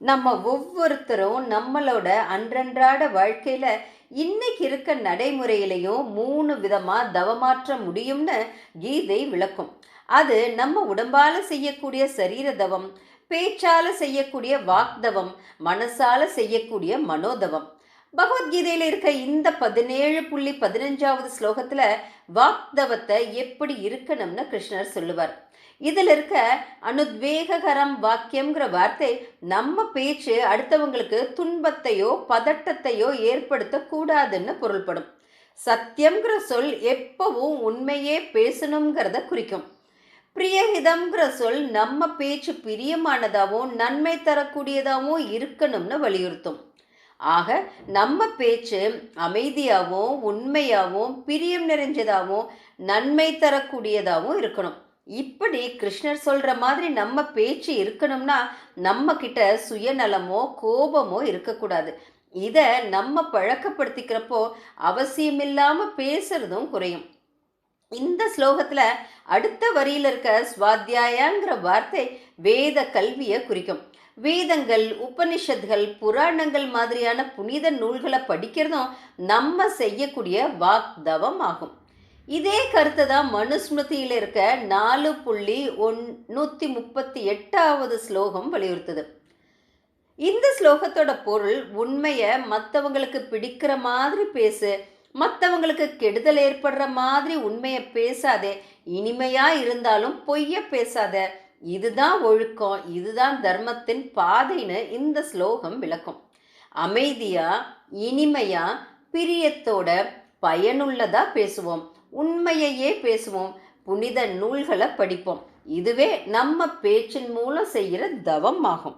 நம்ம ஒவ்வொருத்தரும் நம்மளோட அன்றன்றாட வாழ்க்கையில இன்னைக்கு இருக்க நடைமுறையிலையும் மூணு விதமா தவமாற்ற முடியும்னு கீதை விளக்கும். அது நம்ம உடம்பால செய்யக்கூடிய சரீர தவம் பேச்சால செய்யக்கூடிய வாக்தவம் மனசால செய்யக்கூடிய மனோதவம். பகவத்கீதையில் இருக்க இந்த பதினேழு புள்ளி பதினஞ்சாவது ஸ்லோகத்தில் வாக்தவத்தை எப்படி இருக்கணும்னு கிருஷ்ணர் சொல்லுவார். இதில் இருக்க அனுத்வேககரம் வாக்கியம்ங்கிற வார்த்தை நம்ம பேச்சு அடுத்தவங்களுக்கு துன்பத்தையோ பதட்டத்தையோ ஏற்படுத்தக்கூடாதுன்னு பொருள்படும். சத்தியம்ங்கிற சொல் எப்பவும் உண்மையே பேசணுங்கிறத குறிக்கும். பிரியஹிதம்ங்கிற சொல் நம்ம பேச்சு பிரியமானதாகவும் நன்மை தரக்கூடியதாகவும் இருக்கணும்னு வலியுறுத்தும். ஆக நம்ம பேச்சு அமைதியாகவும் உண்மையாகவும் பிரியம் நிறைஞ்சதாகவும் நன்மை தரக்கூடியதாகவும் இருக்கணும். இப்படி கிருஷ்ணர் சொல்கிற மாதிரி நம்ம பேச்சு இருக்கணும்னா நம்ம கிட்ட சுயநலமோ கோபமோ இருக்கக்கூடாது. இதை நம்ம பழக்கப்படுத்திக்கிறப்போ அவசியமில்லாமல் பேசுறதும் குறையும். இந்த ஸ்லோகத்தில் அடுத்த வரியில இருக்க ஸ்வாத்தியாயாங்கிற வார்த்தை வேத கல்வியை குறிக்கும். வேதங்கள் உபனிஷத்கள் புராணங்கள் மாதிரியான புனித நூல்களை படிக்கிறதும் நம்ம செய்யக்கூடிய வாக்தவம் ஆகும். இதே கருத்தை தான் மனுஸ்மிருதியில் இருக்க நாலு புள்ளி ஒன் நூற்றி முப்பத்தி எட்டாவது ஸ்லோகம் வலியுறுத்துது. இந்த ஸ்லோகத்தோட பொருள் உண்மையை மற்றவங்களுக்கு பிடிக்கிற மாதிரி பேசு மற்றவங்களுக்கு கெடுதல் ஏற்படுற மாதிரி உண்மையை பேசாதே இனிமையா இருந்தாலும் பொய்ய பேசாத இதுதான் ஒழுக்கம் இதுதான் தர்மத்தின் பாதைன்னு இந்த ஸ்லோகம் விளக்கும். அமைதியா இனிமையா பிரியத்தோட பயனுள்ளதா பேசுவோம். உண்மையையே பேசுவோம். புனித நூல்களை படிப்போம். இதுவே நம்ம பேச்சின் மூலம் செய்கிற தவம் ஆகும்.